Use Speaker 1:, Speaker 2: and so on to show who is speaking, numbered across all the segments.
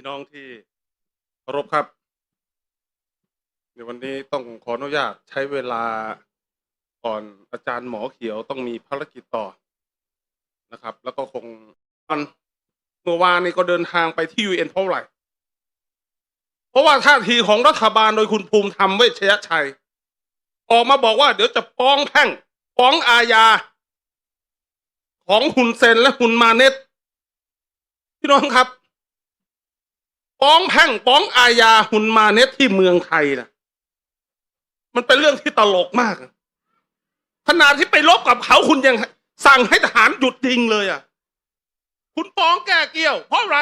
Speaker 1: พี่น้องที่เคารพครับ ในวันนี้ต้องขออนุญาตใช้เวลาก่อนอาจารย์หมอเขียวต้องมีภารกิจต่อนะครับ แล้วก็คงวันเมื่อวานนี้ก็เดินทางไปที่ยูเอ็นเท่าไหร่เพราะว่าท่าทีของรัฐบาลโดยคุณภูมิธรรมเวชยชัย ออกมาบอกว่าเดี๋ยวจะฟ้องแพ่งฟ้องอาญาของหุนเซนและหุนมาเน็ตพี่น้องครับ ฟ้องแพ่งฟ้องอาญาหุนมาเน็ตที่เมืองไทยนะมันเป็นเรื่องที่ตลกมากขนาดที่ไปลบกับเขาคุณยังสั่งให้ทหารหยุดยิงเลยอะ คุณฟ้องแก้เกี้ยว เพราะอะไร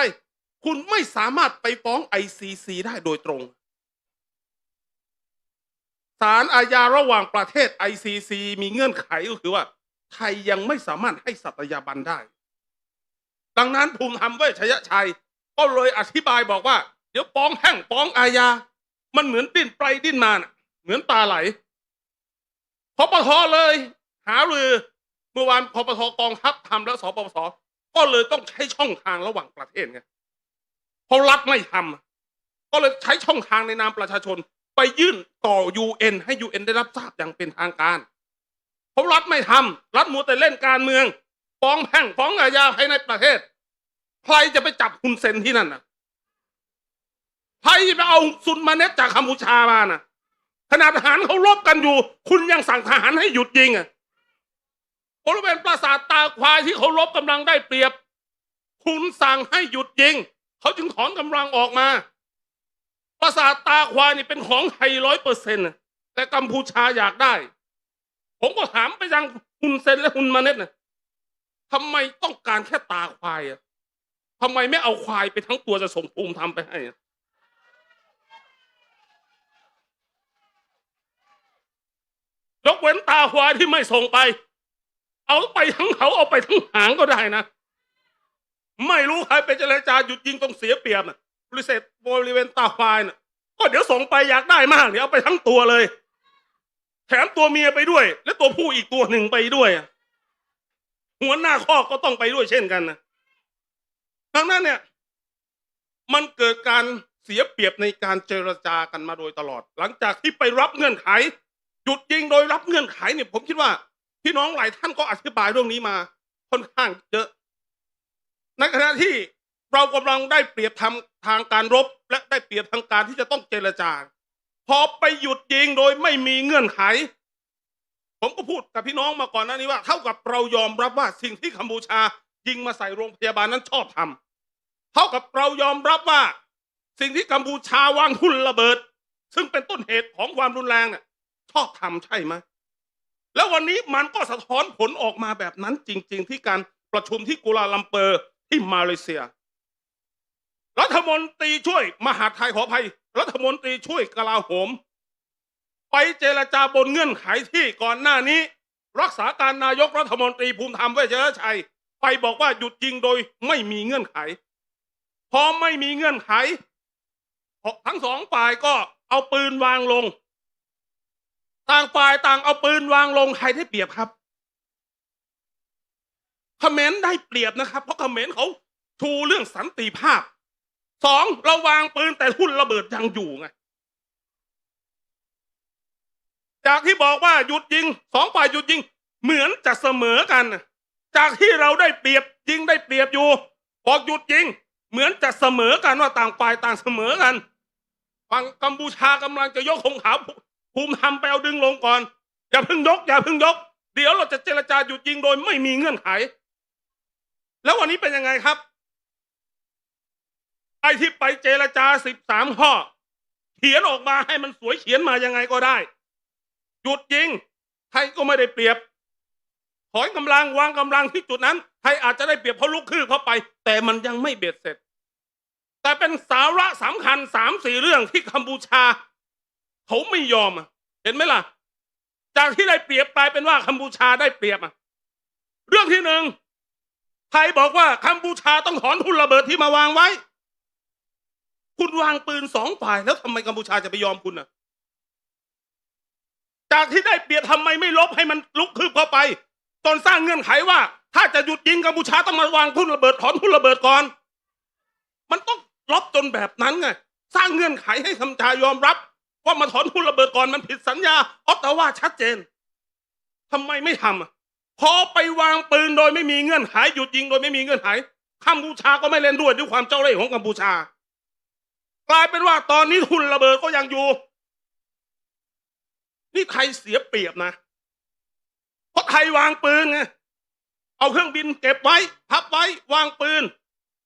Speaker 1: คุณไม่สามารถไปฟ้องไอซีซีได้โดยตรงศาลอาญาระหว่างประเทศ ICC มีเงื่อนไขก็คือว่า ไทยยังไม่สามารถให้สัตยาบันได้ ดังนั้นภูมิธรรมเวชยชัย ก็เลยอธิบายบอกว่า เดี๋ยวฟ้องแพ่งฟ้องอาญา มันเหมือนดิ้นไปดิ้นมาน่ะเหมือนตาไหลพปทเลย หารือเมื่อวานพปทกองทัพทำแล้วสปปสก็เลยต้องใช้ช่องทางระหว่างประเทศไงเพราะรัฐไม่ทำก็เลยใช้ช่องทางในนามประชาชน ไปยื่นต่อ UN ให้ UN ได้รับทราบอย่างเป็นทางการเพราะรัฐไม่ทำรัฐมัวแต่เล่นการเมืองฟ้องแพ่งฟ้องอาญาภายในประเทศ ใครจะไปจับคุณเซนที่นั่นน่ะใครจะไปเอาซุนมาเน็ตจากกัมพูชามาน่ะ ขนาดทหารเขารบกันอยู่ คุณยังสั่งทหารให้หยุดยิงอะบริเวณปราสาทตาควายที่เขารบกำลังได้เปรียบ คุณสั่งให้หยุดยิง เขาจึงถอนกำลังออกมา ปราสาทตาควายนี่เป็นของไทยร้อยเปอร์เซ็นต์แต่กัมพูชาอยากได้ ผมก็ถามไปยังคุณเซนและคุณมาเน็ตนะทำไมต้องการแค่ตาควายอะ ทำไมไม่เอาควายไปทั้งตัวจะส่งภูมิทำไปให้ยกเว้นตาควายที่ไม่ส่งไป เอาไปทั้งเขาเอาไปทั้งหางก็ได้นะ ไม่รู้ใครไปเจรจาหยุดยิงต้องเสียเปรียบนะบริษัทบริเวณตาควายนะก็เดี๋ยวส่งไปอยากได้มากเดี๋ยวเอาไปทั้งตัวเลย แถมตัวเมียไปด้วย และตัวผู้อีกตัวหนึ่งไปด้วยหัวหน้าข้อก็ต้องไปด้วยเช่นกันนะ ดังนั้นเนี่ยมันเกิดการเสียเปรียบในการเจรจากันมาโดยตลอด หลังจากที่ไปรับเงื่อนไขหยุดยิงโดยรับเงื่อนไขเนี่ยผมคิดว่าพี่น้องหลายท่านก็อธิบายเรื่องนี้มาค่อนข้างเยอะ ในขณะที่เรากำลังได้เปรียบทำทางการรบ และได้เปรียบทางการที่จะต้องเจรจา พอไปหยุดยิงโดยไม่มีเงื่อนไข ผมก็พูดกับพี่น้องมาก่อนหน้านี้ว่า เท่ากับเรายอมรับว่าสิ่งที่กัมพูชายิงมาใส่โรงพยาบาลนั้นชอบทำเท่ากับเรายอมรับว่า สิ่งที่กัมพูชาวางทุนระเบิด ซึ่งเป็นต้นเหตุของความรุนแรงเนี่ยชอบทำใช่ไหมแล้ววันนี้มันก็สะท้อนผลออกมาแบบนั้นจริง ๆ ที่การประชุมที่กัวลาลัมเปอร์ที่มาเลเซีย รัฐมนตรีช่วยมหาไทยขออภัย รัฐมนตรีช่วยกลาโหม ไปเจรจาบนเงื่อนไขที่ก่อนหน้านี้ รักษาการนายกรัฐมนตรีภูมิธรรมเวชยชัย ไปบอกว่าหยุดยิงโดยไม่มีเงื่อนไข พอไม่มีเงื่อนไข ทั้งสองฝ่ายก็เอาปืนวางลง ต่างฝ่ายต่างเอาปืนวางลงใครได้เปรียบครับเขมรได้เปรียบนะครับ เพราะเขมรเขาชูเรื่องสันติภาพสองเราวางปืนแต่หุ้นระเบิดยังอยู่ไงจากที่บอกว่าหยุดยิงสองฝ่ายหยุดยิง เหมือนจะเสมอกัน จากที่เราได้เปรียบยิงได้เปรียบอยู่บอกหยุดยิง เหมือนจะเสมอกันว่าต่างฝ่ายต่างเสมอกันฝั่งกัมพูชากำลังจะยกธงขาวภูมิธรรมไปเอาดึงลงก่อน อย่าเพิ่งยก อย่าเพิ่งยก เดี๋ยวเราจะเจรจาหยุดยิงโดยไม่มีเงื่อนไข แล้ววันนี้เป็นยังไงครับไอ้ที่ไปเจรจาสิบสามข้อ เขียนออกมาให้มันสวยเขียนมายังไงก็ได้ หยุดยิงไทยก็ไม่ได้เปรียบ ถอยกำลังวางกำลังที่จุดนั้นไทยอาจจะได้เปรียบเพราะลุกคืบเข้าไป แต่มันยังไม่เบ็ดเสร็จ แต่เป็นสาระสำคัญสามสี่เรื่องที่กัมพูชา เขาไม่ยอมเห็นไหมล่ะ จากที่ได้เปรียบกลายเป็นว่ากัมพูชาได้เปรียบอะเรื่องที่หนึ่งไทยบอกว่ากัมพูชาต้องถอนทุนระเบิดที่มาวางไว้ คุณวางปืนสองฝ่ายแล้วทำไมกัมพูชาจะไปยอมคุณอะจากที่ได้เปรียบทำไมไม่ลบให้มันลุกคืบเข้าไป จนสร้างเงื่อนไขว่า ถ้าจะหยุดยิงกัมพูชาต้องมาวางทุนระเบิดถอนทุนระเบิดก่อน มันต้องลบจนแบบนั้นไงสร้างเงื่อนไขให้กัมพูชายอมรับ ว่ามาถอนทุนระเบิดก่อนมันผิดสัญญาออตตาวาชัดเจนทำไมไม่ทำอะพอไปวางปืนโดยไม่มีเงื่อนไขหยุดยิงโดยไม่มีเงื่อนไขกัมพูชาก็ไม่เล่นด้วยด้วยความเจ้าเล่ห์ของกัมพูชา กลายเป็นว่าตอนนี้ทุนระเบิดก็ยังอยู่ นี่ไทยเสียเปรียบนะ เพราะไทยวางปืนไงเอาเครื่องบินเก็บไว้พับไว้วางปืน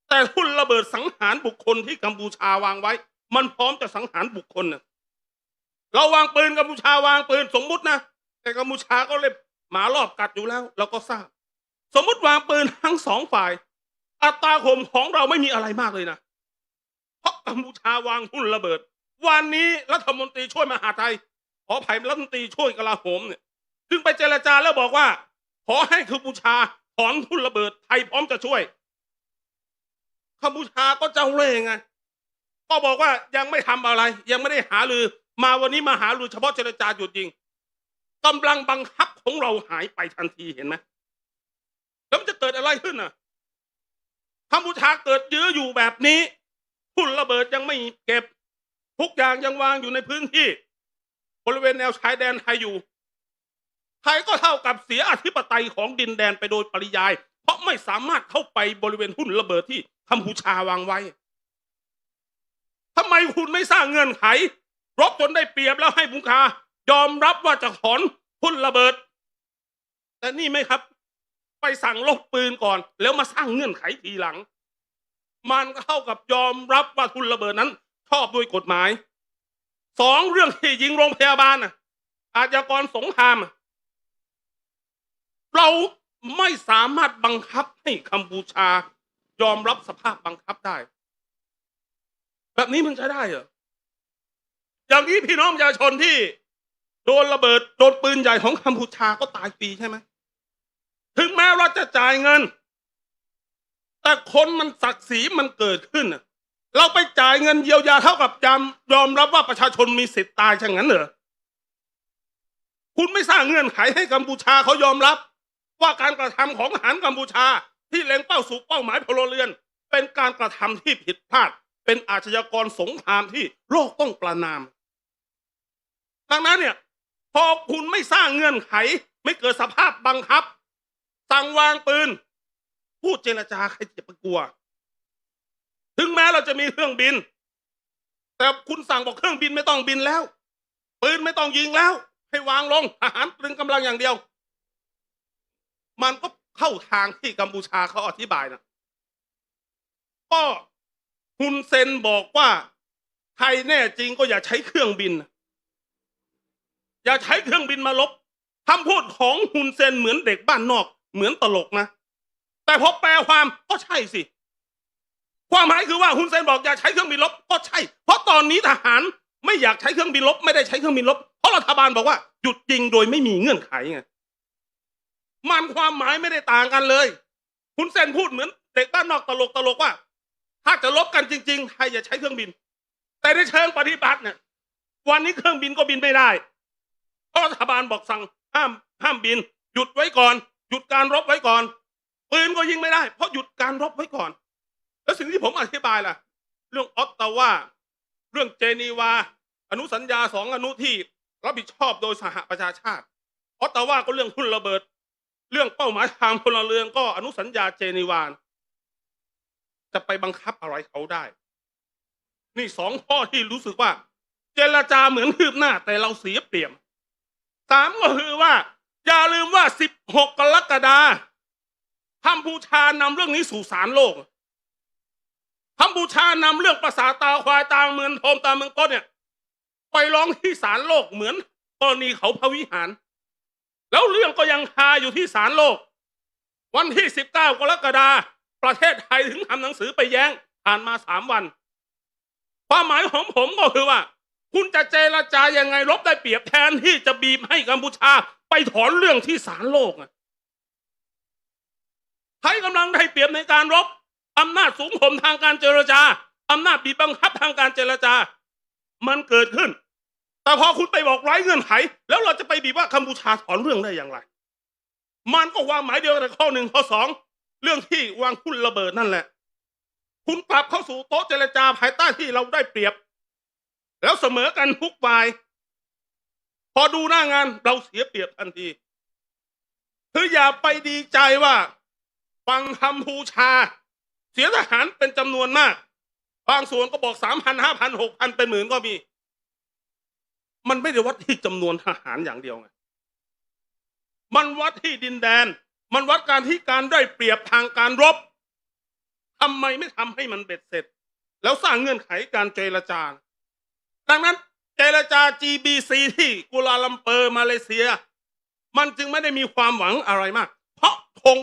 Speaker 1: แต่ทุนระเบิดสังหารบุคคลที่กัมพูชาวางไว้ มันพร้อมจะสังหารบุคคลนะเราวางปืนกัมพูชาวางปืนสมมุตินะแต่กัมพูชาก็เล่นหมารอบกัดอยู่แล้ว เราก็ทราบ สมมุติวางปืนทั้งสองฝ่าย อัตราข่มของเราไม่มีอะไรมากเลยนะเพราะกัมพูชาวางทุนระเบิด วันนี้รัฐมนตรีช่วยมหาไทยขออภัยรัฐมนตรีช่วยกลาโหมเนี่ย ซึ่งไปเจรจาแล้วบอกว่า ขอให้กัมพูชาถอนทุนระเบิดไทยพร้อมจะช่วยกัมพูชาก็เจ้าเล่ห์ไง ก็บอกว่ายังไม่ทำอะไร ยังไม่ได้หาลือ มาวันนี้มาหาลือเฉพาะเจรจาหยุดยิงกำลังบังคับของเราหายไปทันทีเห็นไหมแล้วมันจะเกิดอะไรขึ้นน่ะกัมพูชาเกิดยื้ออยู่แบบนี้ทุนระเบิดยังไม่เก็บทุกอย่างยังวางอยู่ในพื้นที่ บริเวณแนวชายแดนไทยอยู่ ไทยก็เท่ากับเสียอธิปไตยของดินแดนไปโดยปริยาย เพราะไม่สามารถเข้าไปบริเวณหุ้นระเบิดที่กัมพูชาวางไว้ทำไมคุณไม่สร้างเงื่อนไข รบจนได้เปรียบแล้วให้บุงคายอมรับว่าจะถอนหุ้นระเบิด แต่นี่ไหมครับ ไปสั่งลบปืนก่อน แล้วมาสร้างเงื่อนไขทีหลัง มันก็เท่ากับยอมรับว่าทุนระเบิดนั้น ชอบด้วยกฎหมายสองเรื่องที่ยิงโรงพยาบาลน่ะอาชญากรสงคราม เราไม่สามารถบังคับให้กัมพูชายอมรับสภาพบังคับได้ แบบนี้มันใช้ได้เหรออย่างนี้พี่น้องประชาชนที่ โดนระเบิดโดนปืนใหญ่ของกัมพูชาก็ตายฟรีใช่ไหมถึงแม้เราจะจ่ายเงิน แต่คนมันศักดิ์ศรีมันเกิดขึ้นเราไปจ่ายเงินเยียวยาเท่ากับยอมยอมรับว่าประชาชนมีสิทธิ์ตายเช่างนั้นเหรอคุณไม่สร้างเงื่อนไขให้กัมพูชาเขายอมรับ ว่าการกระทำของทหารกัมพูชา ที่เล็งเป้าสู่เป้าหมายพลเรือน เป็นการกระทำที่ผิดพลาด เป็นอาชญากรสงครามที่โลกต้องประนาม ดังนั้นเนี่ยพอคุณไม่สร้างเงื่อนไข ไม่เกิดสภาพบังคับ สั่งวางปืน พูดเจรจาใครจะไปกลัว ถึงแม้เราจะมีเครื่องบิน แต่คุณสั่งบอกเครื่องบินไม่ต้องบินแล้ว ปืนไม่ต้องยิงแล้ว ให้วางลงทหารตรึงกำลังอย่างเดียว มันก็เข้าทางที่กัมพูชาเขาอธิบายนะก็ฮุนเซนบอกว่าไทยแน่จริงก็อย่าใช้เครื่องบิน อย่าใช้เครื่องบินมาลบคำพูดของฮุนเซนเหมือนเด็กบ้านนอกเหมือนตลกนะ แต่พอแปลความก็ใช่สิ ความหมายคือว่าฮุนเซนบอกอย่าใช้เครื่องบินลบก็ใช่ เพราะตอนนี้ทหารไม่อยากใช้เครื่องบินลบ ไม่ได้ใช้เครื่องบินลบ เพราะรัฐบาลบอกว่าหยุดยิงโดยไม่มีเงื่อนไขไง มันความหมายไม่ได้ต่างกันเลยฮุนเซนพูดเหมือนเด็กบ้านนอกตลกตลกว่า ถ้าจะลบกันจริงๆไทยอย่าใช้เครื่องบิน แต่ในเชิงปฏิบัติเนี่ย วันนี้เครื่องบินก็บินไม่ได้เพราะรัฐบาลบอกสั่งห้ามห้ามบิน หยุดไว้ก่อน หยุดการรบไว้ก่อนปืนก็ยิงไม่ได้ เพราะหยุดการรบไว้ก่อน แล้วสิ่งที่ผมอธิบายล่ะ เรื่องออตตาวาเรื่องเจนีวา อนุสัญญาสองอนุที่รับผิดชอบโดยสหประชาชาติออตตาวาก็เรื่องหุ้นระเบิด เรื่องเป้าหมายทางพลเรือนก็อนุสัญญาเจนีวานจะไปบังคับอะไรเขาได้ นี่สองข้อที่รู้สึกว่า เจรจาเหมือนคืบหน้า แต่เราเสียเปรียบสามก็คือว่า อย่าลืมว่า16กกรกฎากัมพูชานำเรื่องนี้สู่ศาลโลกกัมพูชานำเรื่องประสาตาควายตาเมืองโทมตาเมืองก้นเนี่ย ไปร้องที่ศาลโลกเหมือนกรณีเขาพระวิหาร แล้วเรื่องก็ยังคาอยู่ที่ศาลโลก วันที่ 19 กรกฎาประเทศไทยถึงทำหนังสือไปแย้งผ่านมาสามวัน ความหมายของผมก็คือว่า คุณจะเจรจายังไงลบได้เปรียบแทนที่จะบีบให้กัมพูชา ไปถอนเรื่องที่ศาลโลกอะไทยกำลังได้เปรียบในการรบอำนาจสูงข่มทางการเจรจาอำนาจบีบบังคับทางการเจรจา มันเกิดขึ้น แต่พอคุณไปบอกไร้เงื่อนไข แล้วเราจะไปบีบว่ากัมพูชาถอนเรื่องได้อย่างไร มันก็วางหมายเดียวกันแต่ข้อหนึ่งข้อสองเรื่องที่วางหุ้นระเบิดนั่นแหละ คุณกลับเข้าสู่โต๊ะเจรจาภายใต้ที่เราได้เปรียบ แล้วเสมอกันทุกฝ่าย พอดูหน้างานเราเสียเปรียบทันทีคืออย่าไปดีใจว่าฟังคำพูชา เสียทหารเป็นจำนวนมาก บางส่วนก็บอกสามพันห้าพันหกพันเป็นหมื่นก็มี มันไม่ได้วัดที่จำนวนทหารอย่างเดียวไง มันวัดที่ดินแดน มันวัดการที่การได้เปรียบทางการรบทำไมไม่ทำให้มันเบ็ดเสร็จ แล้วสร้างเงื่อนไขการเจรจา ดังนั้นเจรจา GBC ที่กัวลาลัมเปอร์มาเลเซีย มันจึงไม่ได้มีความหวังอะไรมาก เพราะธง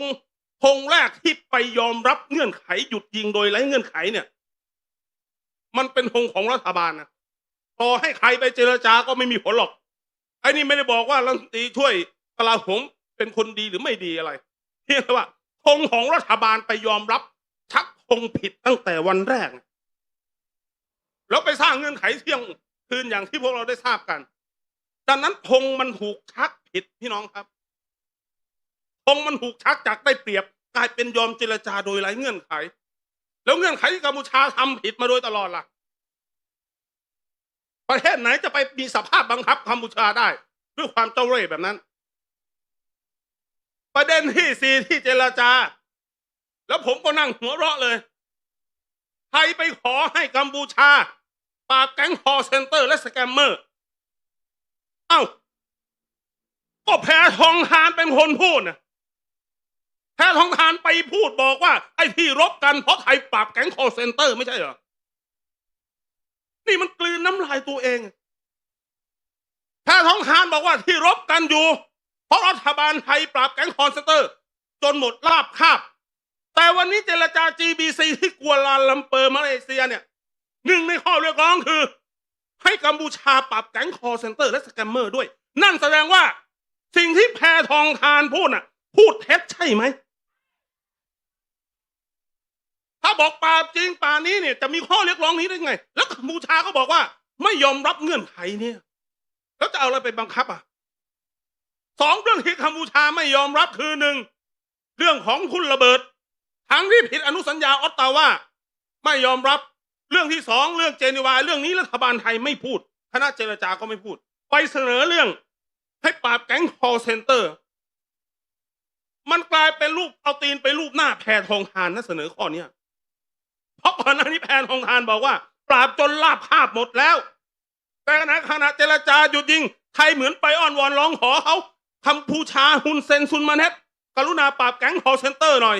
Speaker 1: ธงแรกที่ไปยอมรับเงื่อนไขหยุดยิงโดยไร้เงื่อนไขเนี่ย มันเป็นธงของรัฐบาลนะ ต่อให้ใครไปเจรจาก็ไม่มีผลหรอกไอ้นี่ไม่ได้บอกว่ารัฐมนตรีช่วยกลาโหมเป็นคนดีหรือไม่ดีอะไรเพียงแต่ว่าธงของรัฐบาลไปยอมรับ ชักธงผิดตั้งแต่วันแรก แล้วไปสร้างเงื่อนไขเที่ยงคืนอย่างที่พวกเราได้ทราบกันดังนั้นธงมันถูกชักผิดพี่น้องครับธงมันถูกชักจากได้เปรียบกลายเป็นยอมเจรจาโดยไร้เงื่อนไข แล้วเงื่อนไขที่กัมพูชาทำผิดมาโดยตลอดล่ะ ประเทศไหนจะไปมีสภาพบังคับกัมพูชาได้ ด้วยความเจ้าเร่ห์แบบนั้น ประเด็นที่สี่ที่เจรจา แล้วผมก็นั่งหัวเราะเลยใครไปขอให้กัมพูชาปราบแก๊งคอเซนเตอร์และสแกมเมอร์ เอ้า ก็แพ้ทองทานเป็นคนพูดนะแพ้ทองทานไปพูดบอกว่า ไอ้ที่รบกันเพราะไทยปราบแก๊งคอเซนเตอร์ไม่ใช่เหรอ นี่มันกลืนน้ำลายตัวเองแพทองทานบอกว่าที่รบกันอยู่ เพราะรัฐบาลไทยปราบแก๊งคอร์เซนเตอร์ จนหมดลาบคาบ แต่วันนี้เจรจา GBC ที่กัวลาลัมเปอร์มาเลเซียเนี่ยหนึ่งในข้อเรียกร้องคือ ให้กัมพูชาปรับแก๊งคอร์เซนเตอร์และสแกมเมอร์ด้วย นั่นแสดงว่า สิ่งที่แพทองทานพูดน่ะ พูดเท็จใช่ไหม ถ้าบอกปราจริงป่านี้เนี่ยจะมีข้อเรียกร้องนี้ได้ไง แล้วกัมพูชาก็บอกว่า ไม่ยอมรับเงื่อนไขเนี่ย แล้วจะเอาอะไรไปบังคับอะสองเรื่องที่กัมพูชาไม่ยอมรับคือหนึ่งเรื่องของทุนระเบิด ทั้งที่ผิดอนุสัญญาออตตาวาไม่ยอมรับเรื่องที่สองเรื่องเจนีวา เรื่องนี้รัฐบาลไทยไม่พูดคณะเจรจาก็ไม่พูด ไปเสนอเรื่องให้ปราบแก๊งคอเซนเตอร์ มันกลายเป็นรูปเอาตีนไปรูปหน้าแพทองทานนะเสนอข้อเนี้ย เพราะก่อนหน้านี้แพทองทานบอกว่า ปราบจนลาบคาบหมดแล้ว แต่ขณะขณะเจรจาหยุดยิง ไทยเหมือนไปอ้อนวอนร้องขอเขาคัมพูชาฮุนเซนซุนมาเนตกรุณาปราบแก๊งคอเซนเตอร์หน่อย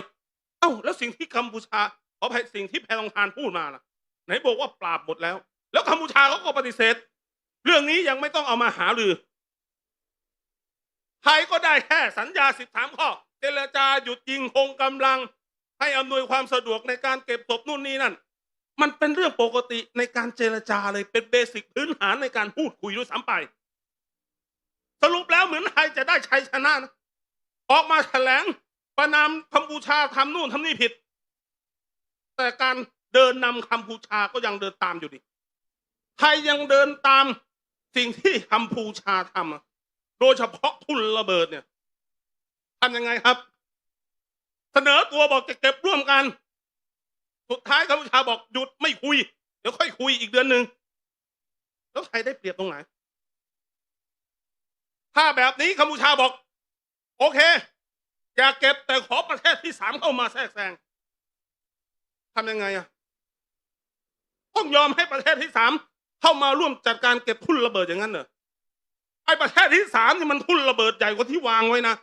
Speaker 1: เอ้าแล้วสิ่งที่กัมพูชาขอภัยสิ่งที่แพทองทานพูดมาล่ะ ไหนบอกว่าปราบหมดแล้ว แล้วกัมพูชาเขาก็ปฏิเสธ เรื่องนี้ยังไม่ต้องเอามาหารือไทยก็ได้แค่สัญญาสิบสามข้อ เจรจาหยุดยิงคงกำลัง ให้อำนวยความสะดวกในการเก็บศพนู่นนี่นั่น มันเป็นเรื่องปกติในการเจรจาเลยเป็นเบสิกพื้นฐานในการพูดคุยด้วยซ้ำไป สรุปแล้วเหมือนไทยจะได้ชัยชนะนะออกมาแถลงประนามกัมพูชาทำนู่นทำนี่ผิด แต่การเดินนำกัมพูชาก็ยังเดินตามอยู่ดิไทยยังเดินตามสิ่งที่กัมพูชาทำโดยเฉพาะทุนระเบิดเนี่ยทำยังไงครับ เสนอตัวบอกจะเก็บร่วมกัน สุดท้ายกัมพูชาบอกหยุดไม่คุย เดี๋ยวค่อยคุยอีกเดือนหนึ่งแล้วไทยได้เปรียบตรงไหน ถ้าแบบนี้กัมพูชาบอก โอเค อยากเก็บแต่ขอประเทศที่สามเข้ามาแทรกแซงทำยังไงอะต้องยอมให้ประเทศที่สามเข้ามาร่วมจัดการเก็บทุนระเบิดอย่างนั้นเหรอไอ้ประเทศที่สามนี่มันทุนระเบิดใหญ่กว่าที่วางไว้นะ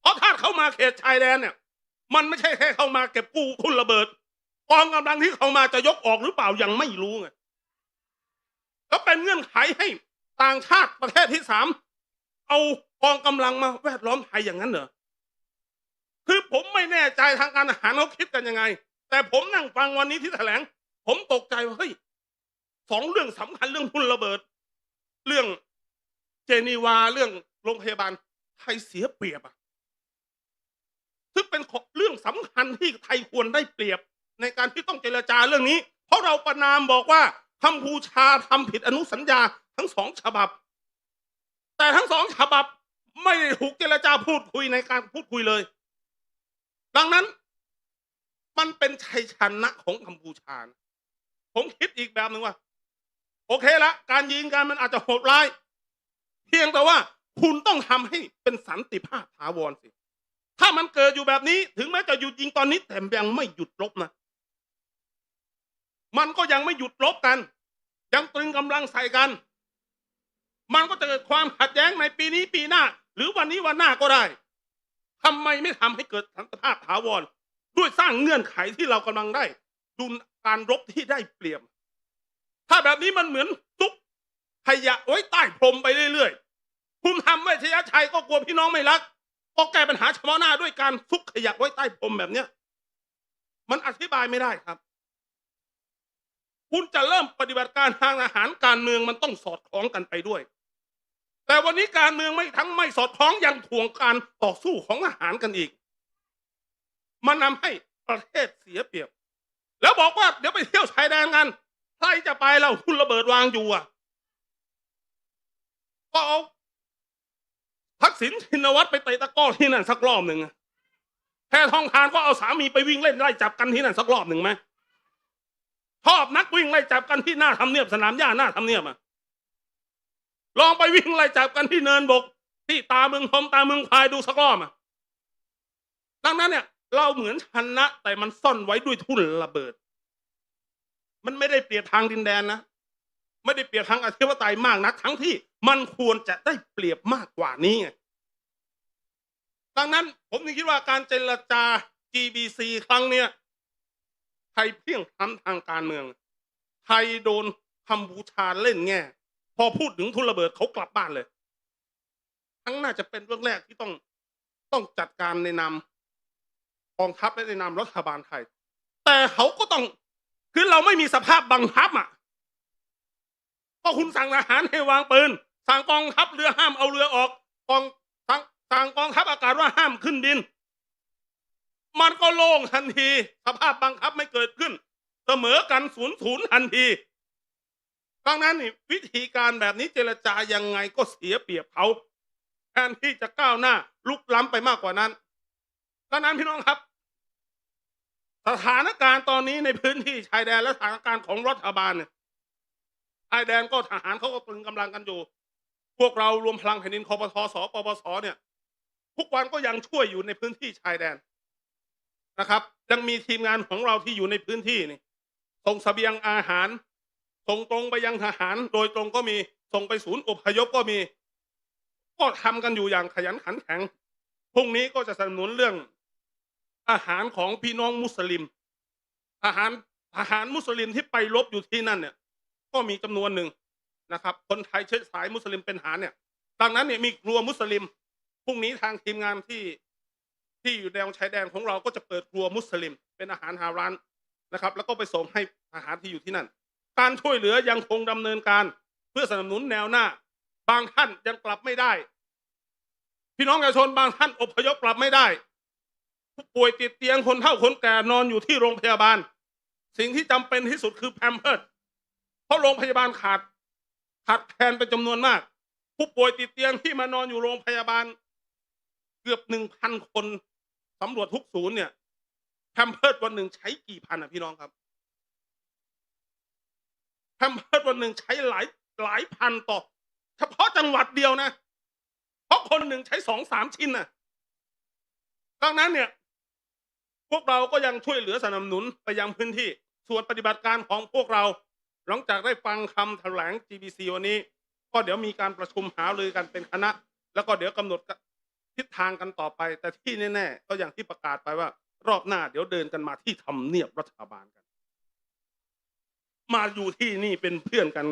Speaker 1: เพราะถ้าเข้ามาเขตชายแดนเนี่ย มันไม่ใช่แค่เข้ามาเก็บกู้ทุนระเบิดกองกำลังที่เข้ามาจะยกออกหรือเปล่ายังไม่รู้ไงแล้วเป็นเงื่อนไขให้ต่างชาติประเทศที่สามเอากองกำลังมาแวดล้อมไทยอย่างนั้นเหรอคือผมไม่แน่ใจทางการอาหารเขาคิดกันยังไง แต่ผมนั่งฟังวันนี้ที่แถลง ผมตกใจว่าเฮ้ยสองเรื่องสำคัญเรื่องทุนระเบิด เรื่องเจนีวาเรื่องโรงพยาบาลไทยเสียเปรียบอะ ซึ่งเป็นเรื่องสำคัญที่ไทยควรได้เปรียบในการที่ต้องเจรจาเรื่องนี้ เพราะเราประนามบอกว่ากัมพูชาทำผิดอนุสัญญาทั้งสองฉบับ แต่ทั้งสองฉบับไม่ได้ถูกเจรจาพูดคุยในการพูดคุยเลย ดังนั้นมันเป็นชัยชนะของกัมพูชานะผมคิดอีกแบบหนึ่งว่า โอเคละการยิงกันมันอาจจะโหดร้าย เพียงแต่ว่าคุณต้องทำให้เป็นสันติภาพถาวรสิ ถ้ามันเกิดอยู่แบบนี้ ถึงแม้จะหยุดยิงตอนนี้แต่ยังไม่หยุดรบนะ มันก็ยังไม่หยุดรบกัน ยังตรึงกำลังใส่กัน มันก็จะเกิดความขัดแย้งในปีนี้ปีหน้า หรือวันนี้วันหน้าก็ได้ทำไมไม่ทำให้เกิดสันติภาพถาวรด้วยสร้างเงื่อนไขที่เรากำลังได้ดูการรบที่ได้เปรียบ ถ้าแบบนี้มันเหมือนซุกขยะไว้ใต้พรมไปเรื่อยๆ คุณทำไว้ชยชัยก็กลัวพี่น้องไม่รัก ก็แก้ปัญหาเฉพาะหน้าด้วยการซุกขยะไว้ใต้พรมแบบเนี้ย มันอธิบายไม่ได้ครับ คุณจะเริ่มปฏิบัติการทางอาหารการเมืองมันต้องสอดคล้องกันไปด้วย แต่วันนี้การเมืองไม่ทั้งไม่สอดคล้องยังถ่วงการต่อสู้ของอาหารกันอีก มันนำให้ประเทศเสียเปรียบ แล้วบอกว่าเดี๋ยวไปเที่ยวชายแดนกันใครจะไปเราคุณระเบิดวางอยู่อะก็เอา ทักษิณชินวัตรไปเตะตะก้อที่นั่นสักรอบหนึ่งแพทองทานก็เอาสามีไปวิ่งเล่นไล่จับกันที่นั่นสักรอบหนึ่งไหมชอบนักวิ่งไล่จับกันที่หน้าทำเนียบสนามหญ้าหน้าทำเนียบอะลองไปวิ่งไล่จับกันที่เนินบก ที่ตาเมืองทมตาเมืองพายดูสักรอบอะดังนั้นเนี่ย เราเหมือนชนะแต่มันซ่อนไว้ด้วยทุ่นระเบิด มันไม่ได้เปรียบทางดินแดนนะ ไม่ได้เปรียบทางอธิปไตยมากนัก ทั้งที่มันควรจะได้เปรียบมากกว่านี้ไงดังนั้นผมจึงคิดว่าการเจรจา GBC ครั้งเนี้ยไทยเพียงพล้ำทางการเมือง ไทยโดนกัมพูชาเล่นแง่ พอพูดถึงทุนระเบิดเขากลับบ้านเลย ทั้งน่าจะเป็นเรื่องแรกที่ต้องต้องจัดการในนามกองทัพและในนามรัฐบาลไทย แต่เขาก็ต้องคือเราไม่มีสภาพบังคับอะ ก็คุณสั่งทหารให้วางปืน สั่งกองทัพเรือห้ามเอาเรือออกกองสั่งสั่งกองทัพอากาศว่าห้ามขึ้นดิน มันก็โล่งทันที สภาพบังคับไม่เกิดขึ้น เสมอกันศูนย์ศูนย์ทันทีดังนั้นนี่วิธีการแบบนี้เจรจายังไงก็เสียเปรียบเขาแทนที่จะก้าวหน้า ลุกล้ำไปมากกว่านั้นดังนั้นพี่น้องครับ สถานการณ์ตอนนี้ในพื้นที่ชายแดนและสถานการณ์ของรัฐบาลเนี่ย ชายแดนก็ทหารเขาก็ตรึงกำลังกันอยู่ พวกเรารวมพลังแผ่นดินคอปทสปปสเนี่ย ทุกวันก็ยังช่วยอยู่ในพื้นที่ชายแดนนะครับ ยังมีทีมงานของเราที่อยู่ในพื้นที่นี่ส่งเสบียงอาหาร ส่งตรงไปยังทหาร โดยตรงก็มีส่งไปศูนย์อพยพก็มี ก็ทำกันอยู่อย่างขยันขันแข็งพรุ่งนี้ก็จะสนับสนุนเรื่องอาหารของพี่น้องมุสลิมอาหารอาหารมุสลิมที่ไปรบอยู่ที่นั่นเนี่ย ก็มีจำนวนหนึ่งนะครับ คนไทยเชื้อสายมุสลิมเป็นหารเนี่ย ดังนั้นเนี่ยมีครัวมุสลิมพรุ่งนี้ทางทีมงานที่ที่อยู่แนวชายแดนของเราก็จะเปิดครัวมุสลิม เป็นอาหารฮาลาลนะครับ แล้วก็ไปส่งให้ทหารที่อยู่ที่นั่น การช่วยเหลือยังคงดำเนินการ เพื่อสนับสนุนแนวหน้า บางท่านยังกลับไม่ได้ พี่น้องประชาชนบางท่านอพยพกลับไม่ได้ผู้ป่วยติดเตียงคนเฒ่าคนแก่นอนอยู่ที่โรงพยาบาล สิ่งที่จำเป็นที่สุดคือแพมเพิร์ เพราะโรงพยาบาลขาดขาดแคลนเป็นจำนวนมาก ผู้ป่วยติดเตียงที่มานอนอยู่โรงพยาบาล เกือบหนึ่งพันคนสำรวจทุกศูนย์เนี่ยแพมเพิร์ดวันหนึ่งใช้กี่พันอะพี่น้องครับแพมเพิร์ดวันหนึ่งใช้หลายหลายพันต่อ เฉพาะจังหวัดเดียวนะ เพราะคนหนึ่งใช้สองสามชิ้นน่ะดังนั้นเนี่ย พวกเราก็ยังช่วยเหลือสนับสนุนไปยังพื้นที่ ส่วนปฏิบัติการของพวกเรา หลังจากได้ฟังคำแถลง GBC วันนี้ ก็เดี๋ยวมีการประชุมหารือกันเป็นคณะ แล้วก็เดี๋ยวกำหนดทิศทางกันต่อไป แต่ที่แน่ๆก็อย่างที่ประกาศไปว่า รอบหน้าเดี๋ยวเดินกันมาที่ทำเนียบรัฐบาลกัน มาอยู่ที่นี่เป็นเพื่อนกัน